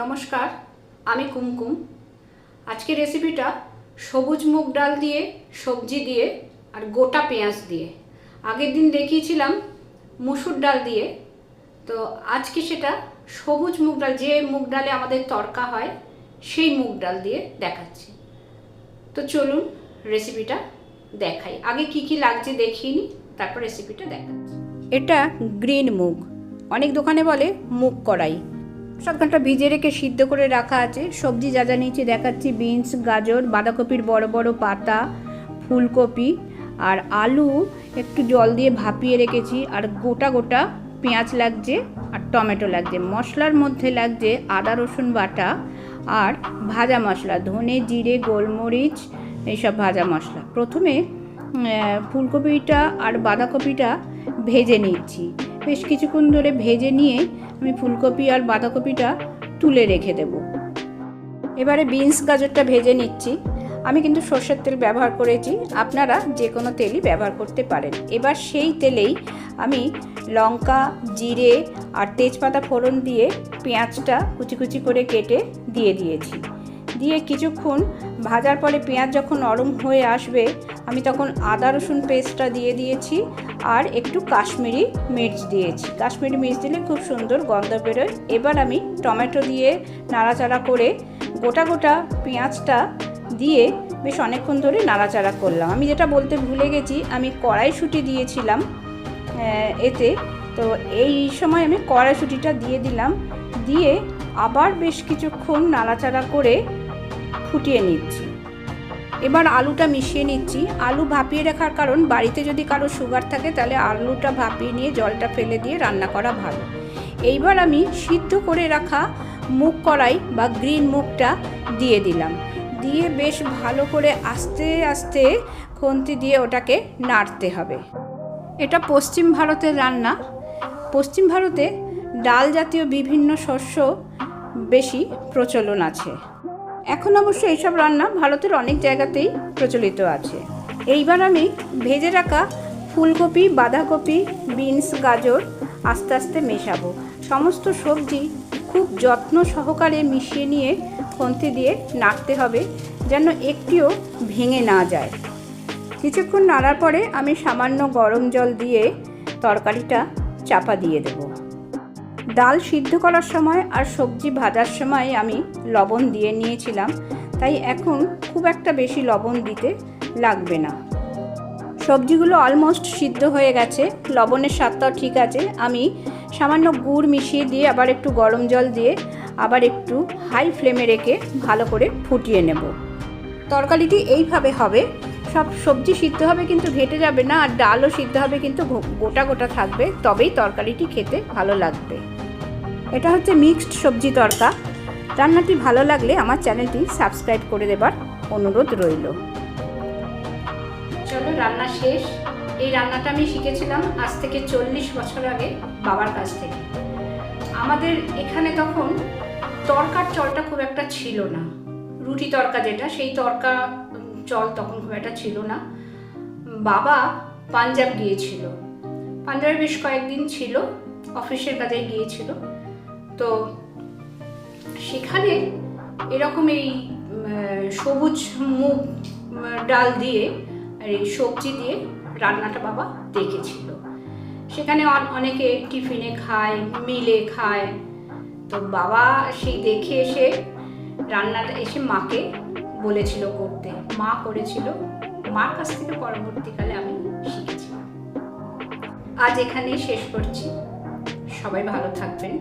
নমস্কার, আমি কুমকুম। আজকে রেসিপিটা সবুজ মুগ ডাল দিয়ে, সবজি দিয়ে আর গোটা পেঁয়াজ দিয়ে। আগের দিন দেখিয়েছিলাম মুসুর ডাল দিয়ে। তো আজকে সেটা সবুজ মুগ ডাল, যে মুগ ডালে আমাদের তরকা হয়, সেই মুগ ডাল দিয়ে দেখাচ্ছি। তো চলুন রেসিপিটা দেখাই। আগে কি কি লাগছে দেখিয়ে নিই তারপর রেসিপিটা দেখাচ্ছি। এটা গ্রিন মুগ। অনেক দোকানে বলে মুগ কড়াই। সাত ঘণ্টা ভিজে রেখে সিদ্ধ করে রাখা আছে। সবজি যা যা নিচে দেখাচ্ছি, বিনস, গাজর, বাঁধাকপির বড় বড় পাতা, ফুলকপি আর আলু একটু জল দিয়ে ভাপিয়ে রেখেছি। আর গোটা গোটা পেঁয়াজ লাগছে আর টমেটো লাগছে। মশলার মধ্যে লাগছে আদা, রসুন বাটা আর ভাজা মশলা, ধনে, জিরে, গোলমরিচ, এইসব ভাজা মশলা। প্রথমে ফুলকপিটা আর বাঁধাকপিটা ভেজে নিচ্ছি। বেশ কিছুক্ষণ ধরে ভেজে নিয়ে আমি ফুলকপি আর বাঁধাকপিটা তুলে রেখে দেব। এবারে বিনস গাজরটা ভেজে নিচ্ছি। আমি কিন্তু সর্ষের তেল ব্যবহার করেছি। আপনারা যে কোনো তেলই ব্যবহার করতে পারেন। এবার সেই তেলেই আমি লঙ্কা, জিরে আর তেজপাতা ফোড়ন দিয়ে পেঁয়াজটা কুচি কুচি করে কেটে দিয়ে দিয়েছি। দিয়ে কিছুক্ষণ ভাজার পরে পেঁয়াজ যখন নরম হয়ে আসবে, আমি তখন আদা রসুন পেস্টটা দিয়ে দিয়েছি আর একটু কাশ্মীরি মির্চ দিয়েছি। কাশ্মীরি মির্চ দিলে খুব সুন্দর গন্ধ বেরোয়। এবার আমি টমেটো দিয়ে নাড়াচাড়া করে গোটা গোটা পেঁয়াজটা দিয়ে বেশ অনেকক্ষণ ধরে নাড়াচাড়া করলাম। আমি যেটা বলতে ভুলে গেছি, আমি কড়াইশুঁটি দিয়েছিলাম এতে। তো এই সময় আমি কড়াইশুঁটিটা দিয়ে দিলাম। দিয়ে আবার বেশ কিছুক্ষণ নাড়াচাড়া করে ফুটিয়ে নিচ্ছি। এবার আলুটা মিশিয়ে নিচ্ছি। আলু ভাপিয়ে রাখার কারণ বাড়িতে যদি কারও সুগার থাকে তাহলে আলুটা ভাপিয়ে নিয়ে জলটা ফেলে দিয়ে রান্না করা ভালো। এইবার আমি সিদ্ধ করে রাখা মুগ কড়াই বা গ্রিন মুগটা দিয়ে দিলাম। দিয়ে বেশ ভালো করে আস্তে আস্তে খুন্তি দিয়ে ওটাকে নাড়তে হবে। এটা পশ্চিম ভারতের রান্না। পশ্চিম ভারতে ডাল জাতীয় বিভিন্ন শস্য বেশি প্রচলন আছে। এখন অবশ্য এইসব রান্না ভারতের অনেক জায়গাতেই প্রচলিত আছে। এইবার আমি ভেজে রাখা ফুলকপি, বাঁধাকপি, বিনস, গাজর আস্তে আস্তে মেশাবো। সমস্ত সবজি খুব যত্ন সহকারে মিশিয়ে নিয়ে খন্তি দিয়ে নাড়তে হবে যেন একটিও ভেঙে না যায়। কিছুক্ষণ নাড়ার পরে আমি সামান্য গরম জল দিয়ে তরকারিটা চাপা দিয়ে দেবো। ডাল সিদ্ধ করার সময় আর সবজি ভাজার সময় আমি লবণ দিয়ে নিয়েছিলাম, তাই এখন খুব একটা বেশি লবণ দিতে লাগবে না। সবজিগুলো অলমোস্ট সিদ্ধ হয়ে গেছে, লবণের স্বাদটাও ঠিক আছে। আমি সামান্য গুড় মিশিয়ে দিয়ে আবার একটু গরম জল দিয়ে আবার একটু হাই ফ্লেমে রেখে ভালো করে ফুটিয়ে নেব। তরকারিটি এইভাবে হবে সব সবজি সিদ্ধ হবে কিন্তু ঘেটে যাবে না, আর ডালও সিদ্ধ হবে কিন্তু গোটা গোটা থাকবে, তবেই তরকারিটি খেতে ভালো লাগবে। এটা হচ্ছে মিক্সড সবজি তরকা। রান্নাটি ভালো লাগলে আমার চ্যানেলটি সাবস্ক্রাইব করে দেবার অনুরোধ রইল। চলো রান্না শেষ। এই রান্নাটা আমি শিখেছিলাম আজ থেকে চল্লিশ বছর আগে বাবার কাছ থেকে। আমাদের এখানে তখন তরকার চলটা খুব একটা ছিল না। রুটি তরকা যেটা, সেই তরকা চল তখন খুব একটা ছিল না। বাবা পাঞ্জাব গিয়েছিল। পাঞ্জাবে বেশ কয়েকদিন ছিল, অফিসের কাজে গিয়েছিল। তো সেখানে এরকম এই সবুজ মুগ ডাল দিয়ে আর এই সবজি দিয়ে রান্নাটা বাবা দেখেছিল। সেখানে অনেকে টিফিনে খায়, মিলে খায়। তো বাবা সেই দেখে এসে রান্নাটা, এসে মাকে বলেছিল করতে, মা করেছিল। মার কাছ থেকে পরবর্তীকালে আমি শিখেছি আজ এখানেই শেষ করছি। সবাই ভালো থাকবেন।